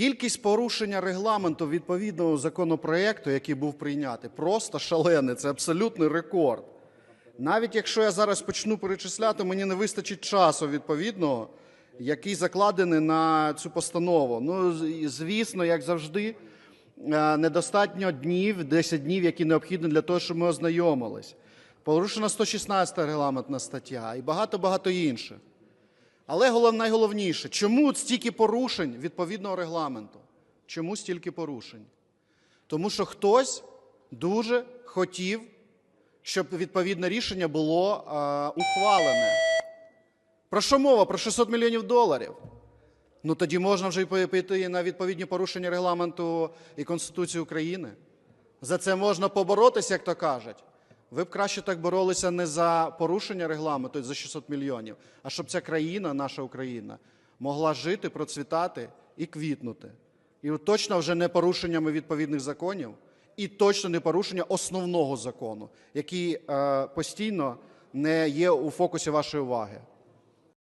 Кількість порушення регламенту відповідного законопроекту, який був прийнятий, просто шалений. Це абсолютний рекорд. Навіть якщо я зараз почну перечисляти, мені не вистачить часу відповідного, який закладений на цю постанову. Ну, звісно, як завжди, е, недостатньо днів, 10 днів, які необхідні для того, щоб ми ознайомились. Порушена 116 регламентна стаття і багато-багато інших. Але голов- найголовніше, чому стільки порушень відповідного регламенту? Чому стільки порушень? Тому що хтось дуже хотів, щоб відповідне рішення було е, ухвалене. Про що мова? Про 600 мільйонів доларів. Ну тоді можна вже й піти на відповідні порушення регламенту і Конституції України. За це можна поборотися, як то кажуть. Ви б краще так боролися не за порушення регламенту за 600 мільйонів, а щоб ця країна, наша Україна, могла жити, процвітати і квітнути. І точно вже не порушеннями відповідних законів, і точно не порушення основного закону, який е, постійно не є у фокусі вашої уваги.